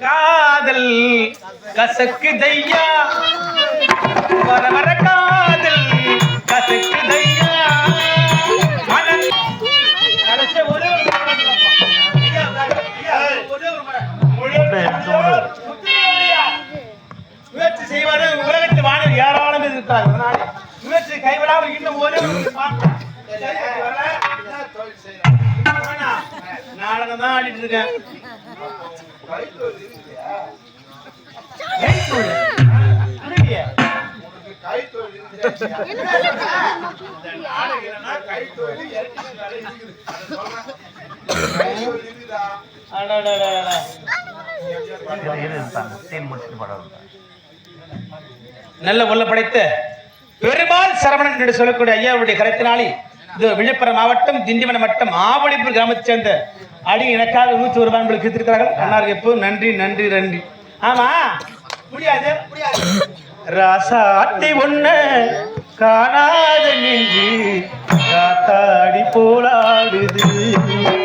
कादल कसक दैया बर कसक दैया நல்ல உள்ள படைத்த பெருமாள் சரவணன் என்று சொல்லக்கூடிய ஐயாவுடைய கருத்தினாலே விழுப்புரம் மாவட்டம் திண்டிவனம் வட்டம் ஆவணிப்பூர் கிராமத்தைச் சேர்ந்த அடி எனக்காக நூற்றி ஒரு ரூபாய் எடுத்திருக்கிறார்கள் அன்னார் எப்போ? நன்றி நன்றி நன்றி. ஆமா? முடியாது முடியாது. ராசாட்டி ஒன்று காணாத நெஞ்சு காத்தாடி போலாடுது.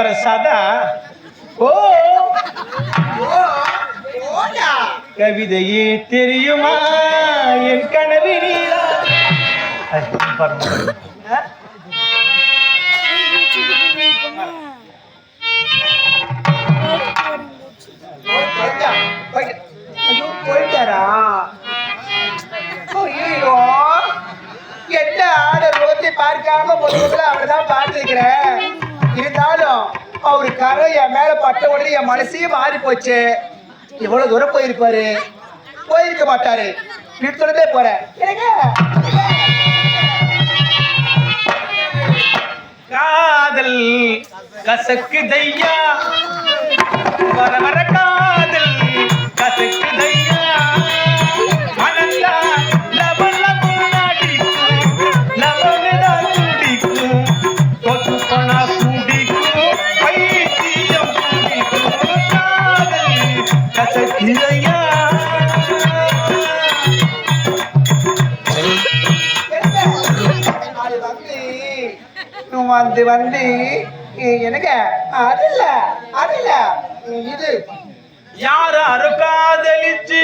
ಅವರ ಸದಾ ಓ கவிதையே தெரியுமா? என் கனவினில். போயிட்டாரா? ஐயோ. என்ன ஆர்டர் ரோத்தை பார்க்காம போதுல அவர்தான் பார்த்துக்கிறேன் அவரு கரை என் மேல பட்ட உடனே என் மனசே மாறி போச்சு. எவ்வளவு தூரம் போயிருப்பாரு. போயிருக்க மாட்டாரு. நிறுத்தே போறேன். காதல் கசக்கு தையா. வர வர காதல் வந்து வந்து எனக்கு அது இல்ல இது யாராரு காதலிச்சு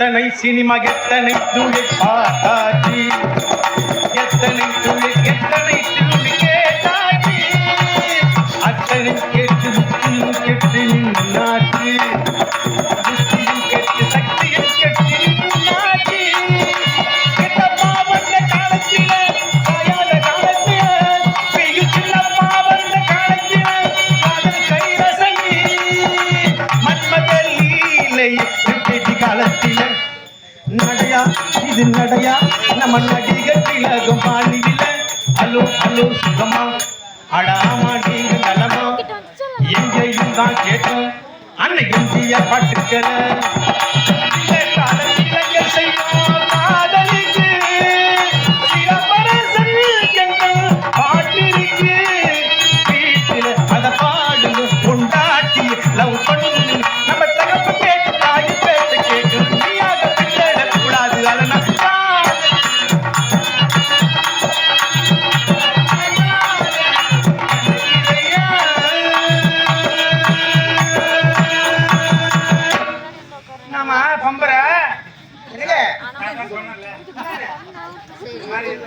எத்தனை சினிமா எத்தனை துளி பார்த்தாச்சு எத்தனை நடையா இது நடையா? நம்ம நடிகர் திலகம் பாணியில அலோ அலோ சுகமா? அடாமா நீங்க நலமா? எங்கேயும் தான் கேட்டோம் அன்னை இந்திய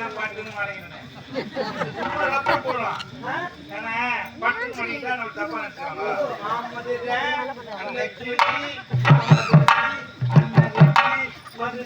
தான் பட்டுன்னு வரையணும் போடுறோம் ஏன்னா பட்டுன்னு பண்ணிட்டா நம்ம தப்பா நினைச்சுக்கோங்க வந்து